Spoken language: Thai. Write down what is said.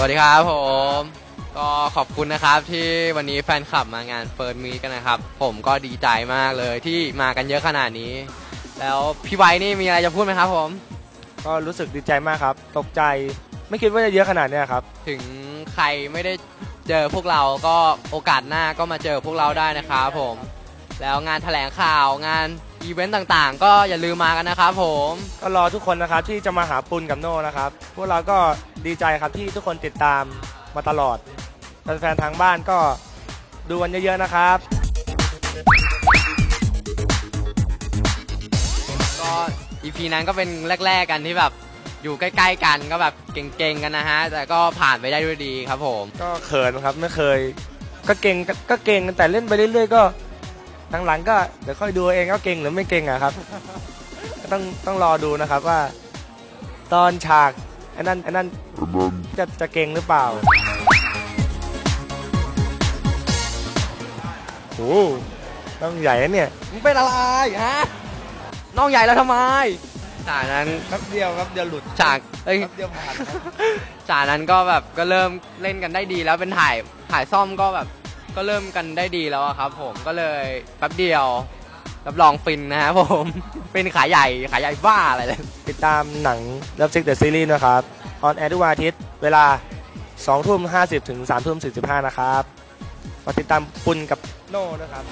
วัสดีครับผม ก็ขอบคุณนะครับที่วันนี้แฟนคลับมางานเฟิร์นมีกันนะครับ ผมก็ดีใจมากเลยที่มากันเยอะขนาดนี้ แล้วพี่ไว้นี่มีอะไรจะพูดไหมครับผม ก็รู้สึกดีใจมากครับ ตกใจไม่คิดว่าจะเยอะขนาดเนี้ยครับ ถึงใครไม่ได้เจอพวกเราก็โอกาสหน้าก็มาเจอพวกเราได้นะครับผม แล้วงานแถลงข่าวงานอีเวนต์ต่างๆ ก็อย่าลืมมากันนะครับผมก็รอทุกคนนะครับที่จะมาหาปุณกับโน่นะครับ พวกเราก็ดีใจครับที่ทุกคนติดตามมาตลอดแฟนๆทางบ้านก็ดูกันเยอะๆนะครับ ก็อีพีนั้นก็เป็นแรก ๆกันที่แบบอยู่ใกล้ ๆ กันก็แบบเก่งๆกันนะฮะ แต่ก็ผ่านไปได้ด้วยดีครับผม ก็เขินครับไม่เคย ก็เก่งก็เก่งแต่เล่นไปเรื่อยๆก็ หลังๆก็เดี๋ยวค่อยดูเองก็เก่งหรือไม่เก่งอะครับ ก็ต้องต้องรอดูนะครับว่า ตอนฉากไอ้นั่นไอ้นั่นจะจะเก่งหรือเปล่าโอ้โหต้องใหญ่นะเนี่ยมึงเป็นอะไรฮะน้องใหญ่แล้วทำไมฉากนั้นแป๊บเดียวครับเดียวหลุดฉากเอ้ยแป๊บเดียวผ่านครับฉากนั้นก็แบบก็เริ่มเล่นกันได้ดีแล้วเป็นถ่ายถ่ายซ่อมก็แบบ ก็เริ่มกันได้ดีแล้วอะครับ ผมก็เลยแป๊บเดียวรับรองฟินนะครับผม เป็นขายใหญ่ขายใหญ่บ้าอะไรเลย ติดตามหนัง Love Sick the Series นะครับออนแอร์ทุกวันอาทิตย์เวลา2ทุ่ม50 ถึง3ทุ่ม45 นะครับมาติดตามปุณกับโน่นะครับ